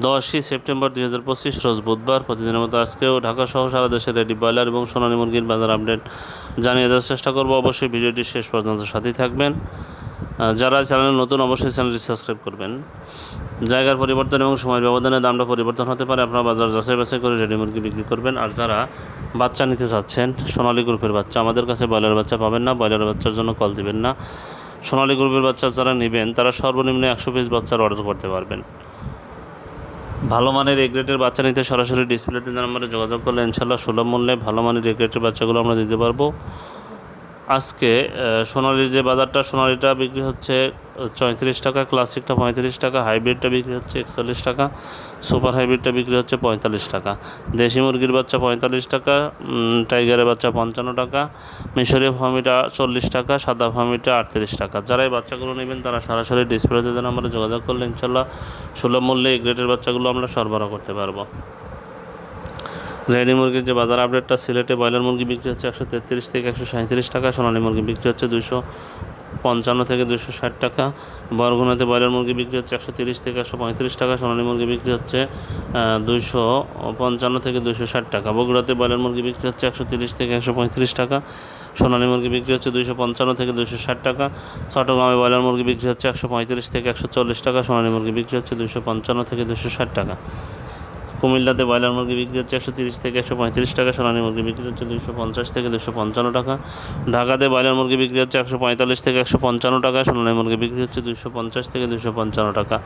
দশই সেপ্টেম্বর দুই হাজার পঁচিশ, রোজ বুধবার, প্রতিদিনের মতো আজকেও ঢাকা সহ সারা দেশে রেডি ব্রয়লার এবং সোনালী মুরগির বাজার আপডেট জানিয়ে দেওয়ার চেষ্টা করব। অবশ্যই ভিডিওটি শেষ পর্যন্ত সাথেই থাকবেন। যারা চ্যানেল নতুন অবশ্যই চ্যানেলটি সাবস্ক্রাইব করবেন। জায়গার পরিবর্তন এবং সময়ের ব্যবধানে দামটা পরিবর্তন হতে পারে। আপনারা বাজার যাচাই বাছাই করে রেডি মুরগি বিক্রি করবেন। আর যারা বাচ্চা নিতে চাচ্ছেন, সোনালী গ্রুপের বাচ্চা, আমাদের কাছে ব্রয়লার বাচ্চা পাবেন না। ব্রয়লার বাচ্চার জন্য কল দিবেন না। সোনালী গ্রুপের বাচ্চা যারা নেবেন, তারা সর্বনিম্ন একশো পিস বাচ্চার অর্ডার করতে পারবেন। ভালো মানের রেগ্রেটের বাচ্চা নিতে সরাসরি ডিসপ্লেতে নাম্বারে যোগাযোগ করলে ইনশাল্লাহ সুলভ মূল্যে ভালো মানের রেগ্রেটের বাচ্চাগুলো আমরা দিতে পারব। আজকে আহ, সোনালির যে বাজারটা সোনালিটা বিক্রি হচ্ছে চৌত্রিশ টাকা ক্লাসিকটা পঁয়ত্রিশ টাকা হাইব্রিডটা বিক্রি হচ্ছে একচল্লিশ টাকা সুপার হাইব্রিডটা বিক্রি হচ্ছে পঁয়তাল্লিশ টাকা। দেশি মুরগির বাচ্চা পঁয়তাল্লিশ টাকা টাইগারের বাচ্চা পঞ্চান্ন টাকা মিশরীয় ফার্মিটা চল্লিশ টাকা সাদা ফার্মিটা আটত্রিশ টাকা। যারা এই বাচ্চাগুলো নেবেন তারা সরাসরি ডিসপ্লেতে যেন আমরা যোগাযোগ করলে ইনশাল্লাহ সুলভ মূল্যে এই গ্রেডের বাচ্চাগুলো আমরা সরবরাহ করতে পারব। রেডি মুরগির যে বাজার আপডেটটা, সিলেটে ব্রয়লার মুরগি বিক্রি হচ্ছে একশো তেত্রিশ থেকে একশো সাঁত্রিশ টাকা, সোনালী মুরগি বিক্রি হচ্ছে দুশো পঞ্চান্ন থেকে দুশো ষাট টাকা। বরগুনাতে ব্রয়লার মুরগি বিক্রি হচ্ছে একশো তিরিশ থেকে একশো পঁয়ত্রিশ টাকা, সোনালী মুরগি বিক্রি হচ্ছে দুশো পঞ্চান্ন থেকে দুশো ষাট টাকা। বগুড়াতে ব্রয়লার মুরগি বিক্রি হচ্ছে একশো তিরিশ থেকে একশো পঁয়ত্রিশ টাকা, সোনালী মুরগি বিক্রি হচ্ছে দুশো পঞ্চান্ন থেকে দুশো ষাট টাকা। চট্টগ্রামে ব্রয়লার মুরগি বিক্রি হচ্ছে একশো পঁয়ত্রিশ থেকে একশো চল্লিশ টাকা, সোনালী মুরগি বিক্রি হচ্ছে দুশো পঞ্চান্ন থেকে দুশো ষাট টাকা। কুমিল্লাতে ব্রয়লার মুরগি বিক্রি হচ্ছে একশো তিরিশ থেকে একশো পঁয়ত্রিশ টাকা, সোনালী মুরগি বিক্রি হচ্ছে দুশো পঞ্চাশ থেকে দুশো পঞ্চান্ন টাকা। ঢাকাতে ব্রয়লার মুরগি বিক্রি হচ্ছে একশো পঁয়তাল্লিশ থেকে একশো পঞ্চান্ন টাকা, সোনালী মুরগি বিক্রি হচ্ছে দুশো পঞ্চাশ থেকে দুশো পঞ্চান্ন টাকা।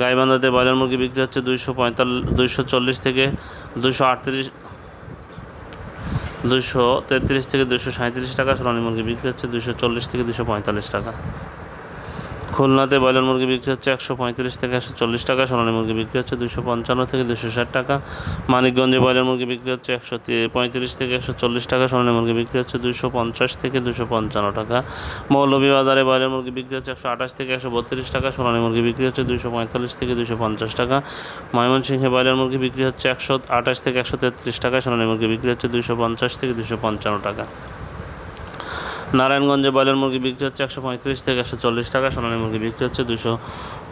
গাইবান্ধাতে ব্রয়লার মুরগি বিক্রি হচ্ছে দুইশো পঁয়তাল্লিশ, দুইশো চল্লিশ থেকে দুশো আটত্রিশ দুশো তেত্রিশ থেকে দুশো সাঁত্রিশ টাকা, সোনালী মুরগি বিক্রি হচ্ছে দুশো চল্লিশ থেকে দুশো পঁয়তাল্লিশ টাকা। খুলনাতে ব্রয়লার মুরগি বিক্রি হচ্ছে একশো পঁয়ত্রিশ থেকে একশো চল্লিশ টাকা, সোনালী মুরগি বিক্রি হচ্ছে দুশো পঞ্চান্ন থেকে দুশো ষাট টাকা, মানিকগঞ্জে ব্রয়লার মুরগি বিক্রি হচ্ছে একশো পঁয়ত্রিশ থেকে একশো চল্লিশ টাকা, সোনালী মুরগি বিক্রি হচ্ছে দুশো পঞ্চাশ থেকে দুশো পঞ্চান্ন টাকা, মৌলভীবাজারে ব্রয়লার মুরগি বিক্রি হচ্ছে একশো আঠাশ থেকে একশো বত্রিশ টাকা, সোনালী মুরগি বিক্রি হচ্ছে দুশো পঁয়তাল্লিশ থেকে দুশো পঞ্চাশ টাকা, ময়মনসিংহে ব্রয়লার মুরগি বিক্রি হচ্ছে একশো আঠাশ থেকে একশো তেত্রিশ টাকা, সোনালী মুরগি বিক্রি হচ্ছে দুশো পঞ্চাশ থেকে দুশো পঞ্চান্ন টাকা। নারায়ণগঞ্জে ব্রয়লার মুরগি বিক্রি হচ্ছে একশো পঁয়ত্রিশ থেকে একশো চল্লিশ টাকা, সোনালী মুরগি বিক্রি হচ্ছে দুশো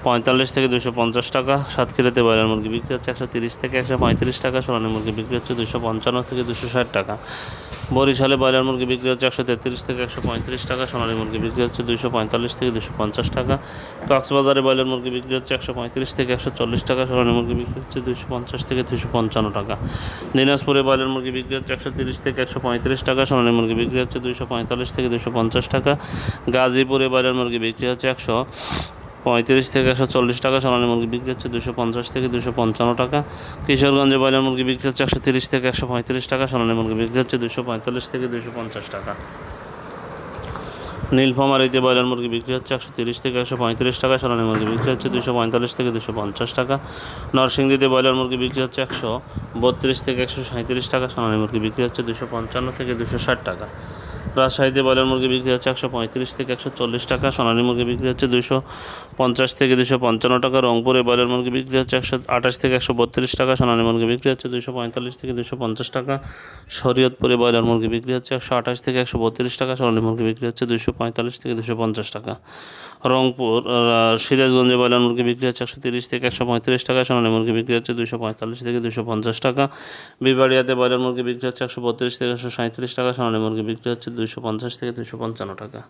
পঁয়তাল্লিশ থেকে দুশো পঞ্চাশ টাকা, সাতক্ষীরাতে ব্রয়লার মুরগি বিক্রি হচ্ছে একশো তিরিশ থেকে একশো পঁয়ত্রিশ টাকা, সোনালী মুরগি বিক্রি হচ্ছে দুশো পঞ্চান্ন থেকে দুশো ষাট টাকা। বরিশালে ব্রয়লার মুরগি বিক্রি হচ্ছে একশো তেত্রিশ থেকে একশো পঁয়ত্রিশ টাকা, সোনালী মুরগি বিক্রি হচ্ছে দুশো পঁয়তাল্লিশ থেকে দুশো পঞ্চাশ টাকা। কক্সবাজারে ব্রয়লার মুরগি বিক্রি হচ্ছে একশো পঁয়ত্রিশ থেকে একশো চল্লিশ টাকা, সোনালী মুরগি বিক্রি হচ্ছে দুশো পঞ্চাশ থেকে দুশো পঞ্চান্ন টাকা। দিনাজপুরে ব্রয়লার মুরগি বিক্রি হচ্ছে একশো তিরিশ থেকে একশো পঁয়ত্রিশ টাকা, সোনালী মুরগি বিক্রি হচ্ছে দুশো পঁয়তাল্লিশ থেকে দুশো পঞ্চাশ টাকা। গাজীপুরে ব্রয়লার মুরগি বিক্রি হচ্ছে একশো পঁয়ত্রিশ থেকে একশো চল্লিশ টাকা, সোনালী মুরগি বিক্রি হচ্ছে দুশো পঞ্চাশ থেকে দুশো পঞ্চান্ন টাকা। কিশোরগঞ্জে ব্রয়লার মুরগি বিক্রি হচ্ছে একশো তিরিশ থেকে একশো পঁয়ত্রিশ টাকা, সোনালী মুরগি বিক্রি হচ্ছে দুশো পঁয়তাল্লিশ থেকে দুশো পঞ্চাশ টাকা। নীলফামারিতে ব্রয়লার মুরগি বিক্রি হচ্ছে একশো তিরিশ থেকে একশো পঁয়ত্রিশ টাকা, সোনালী মুরগি বিক্রি হচ্ছে দুশো পঁয়তাল্লিশ থেকে দুশো পঞ্চাশ টাকা। নরসিংদীতে ব্রয়লার মুরগি বিক্রি হচ্ছে একশো বত্রিশ থেকে একশো সাঁত্রিশ টাকা, সোনালী মুরগি বিক্রি হচ্ছে দুশো পঞ্চান্ন থেকে দুশো ষাট টাকা। রাজশাহীতে ব্রয়লার মুরগি বিক্রি হচ্ছে একশো পঁয়ত্রিশ থেকে একশো চল্লিশ টাকা সোনালী মুরগি বিক্রি হচ্ছে দুশো পঞ্চাশ থেকে দুশো পঞ্চান্ন টাকা রংপুরে ব্রয়লার মুরগি বিক্রি হচ্ছে একশো আঠাশ থেকে একশো বত্রিশ টাকা সোনালী মুরগি বিক্রি হচ্ছে দুশো পঁয়তাল্লিশ থেকে দুশো পঞ্চাশ টাকা শরীয়তপুরে ব্রয়লার মুরগি বিক্রি হচ্ছে একশো আঠাশ থেকে একশো বত্রিশ টাকা সোনালী মুরগি বিক্রি হচ্ছে দুশো পঁয়তাল্লিশ থেকে দুশো পঞ্চাশ টাকা রংপুর সিরাজগঞ্জে ব্রয়লার মুরগি বিক্রি হচ্ছে একশো তিরিশ থেকে একশো পঁয়ত্রিশ টাকা সোনালী মুরগি বিক্রি হচ্ছে দুশো পঁয়তাল্লিশ থেকে দুশো পঞ্চাশ টাকা বিবাড়িয়াতে ব্রয়লার মুরগি বিক্রি হচ্ছে একশো বত্রিশ থেকে একশো সাঁত্রিশ টাকা সোনালী মুরগি বিক্রি হচ্ছে দুশো পঞ্চাশ থেকে দুশো পঞ্চান্ন টাকা।